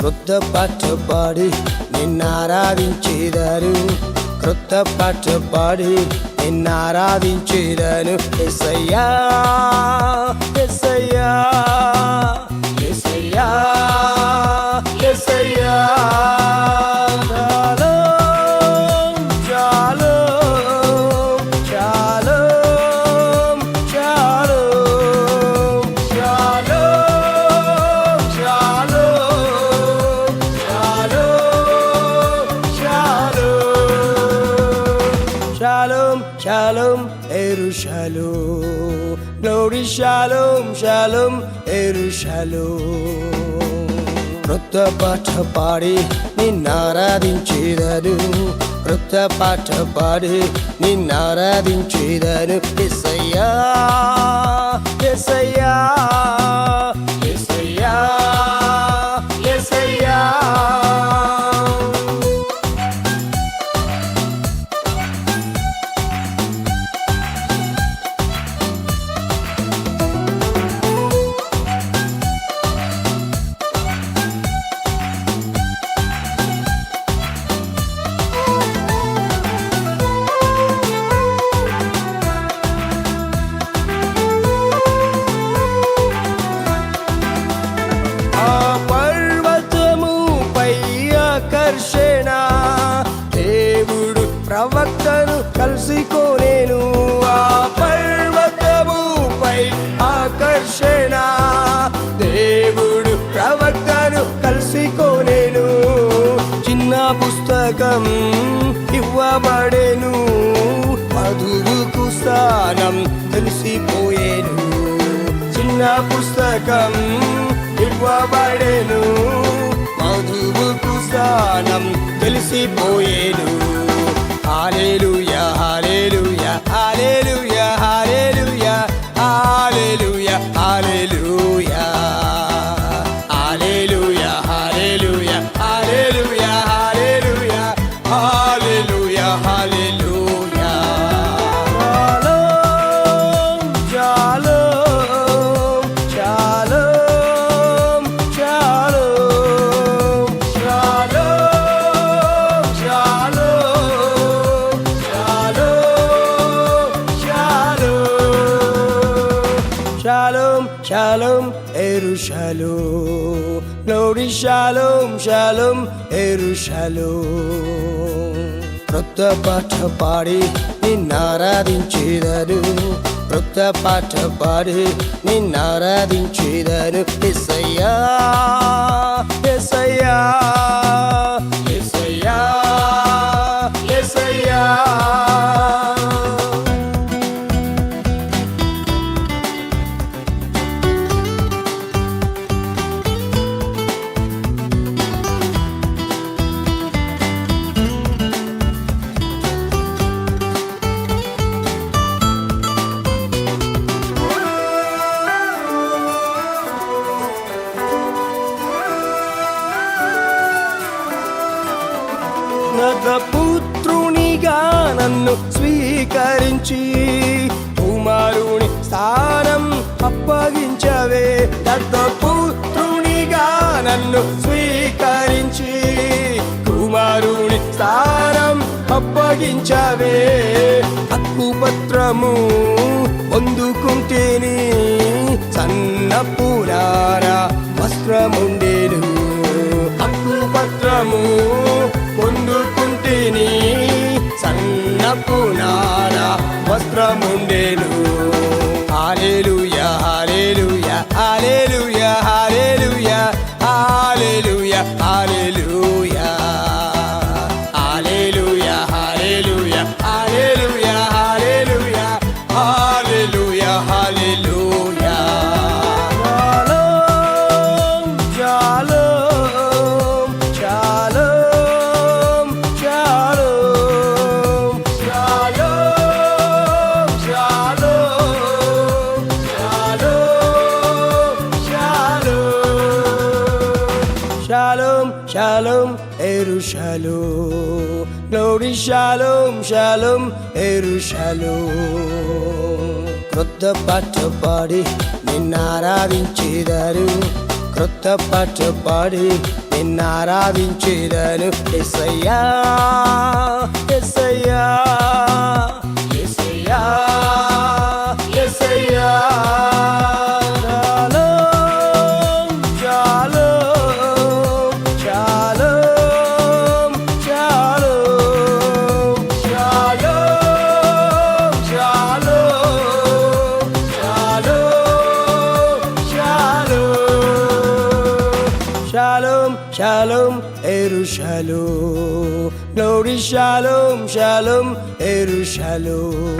క్రొత్త పాటపాడి నిన్నారాధించేదారు క్రొత్త పాటపాడి నిన్నారాధించేదాను ఎస్సయ్యా shalom, Eru shalom. Glory shalom, shalom, Eru shalom. Rutta pari, ni naradinchidadu. Rutta pari, ni naradinchidadu. Yes, I am. Yes, I am. ఆకర్షణ దేవుడు ప్రవక్తను కలుసుకోలేను. ఆ పర్వతముపై ఆకర్షణ. దేవుడు ప్రవక్తను కలుసుకోలేను. చిన్న పుస్తకం ఇవ్వబడేను. మధురుకు స్థానం తెలిసిపోయేను. చిన్న పుస్తకం ఇవ్వబడేను. మధువుకు స్థానం తెలిసిపోయేను. Hallelujah hallelujah hallelujah hallelujah hallelujah hallelujah hallelujah. Hallelujah hallelujah hallelujah hallelujah shalom, Eru shalom, glory shalom, shalom, Eru shalom. క్రొత్త పాట పాడి నిన్నారాధించేదను క్రొత్త పాట పాడి నిన్నారాధించేదను ఎసయ్యా ఎసయ్యా పుత్రునిగా నన్ను స్వీకరించి కుమారుని స్థానం అప్పగించవే. పుత్రునిగా నన్ను స్వీకరించి కుమారుని స్థానం అప్పగించవే. హక్కుపత్రము పొందుకుంటేని సన్న పురారా వస్త్రముండేను. హక్కుపత్రము నాకు పునారా వస్త్రముండేను. Hallelujah hallelujah hallelujah hallelujah hallelujah హాలేలు shalom, Erushalom. Glory shalom, shalom, Erushalom. క్రొత్త పాట పాడి నిన్నారాధించేదారు క్రొత్త పాట పాడి నిన్నారాధించేదను ఎస్సయ్యా Shalom, Erushalom. Glory, Shalom, Shalom, Erushalom.